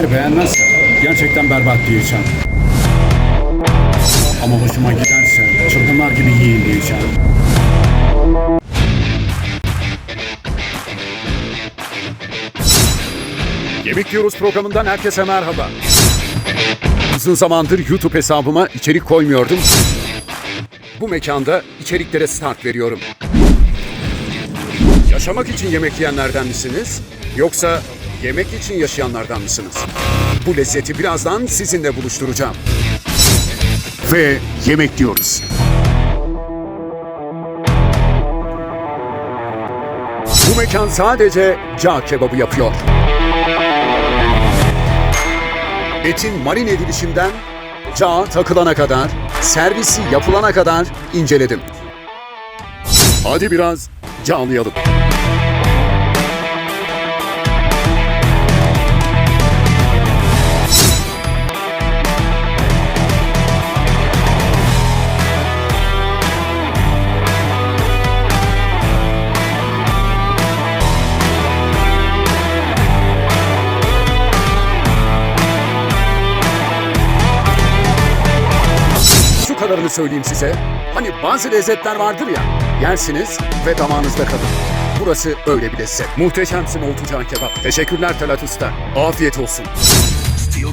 Eğer beğenmezsen gerçekten berbat diyeceğim. Ama hoşuma giderse çılgınlar gibi yiyin diyeceğim. Yemek Yiyoruz programından herkese merhaba. Uzun zamandır YouTube hesabıma içerik koymuyordum. Bu mekanda içeriklere start veriyorum. Yaşamak için yemek yiyenlerden misiniz? Yoksa yemek için yaşayanlardan mısınız? Bu lezzeti birazdan sizinle buluşturacağım. Ve yemek diyoruz. Bu mekan sadece cağ kebabı yapıyor. Etin marine edilişinden cağa takılana kadar, servisi yapılana kadar inceledim. Hadi biraz cağlayalım. Kadarını söyleyeyim size. Hani bazı lezzetler vardır ya, yersiniz ve damağınızda kalır. Burası öyle bir lezzet. Muhteşemsin Oltucan Kebap. Teşekkürler Talat Usta. Afiyet olsun. Steel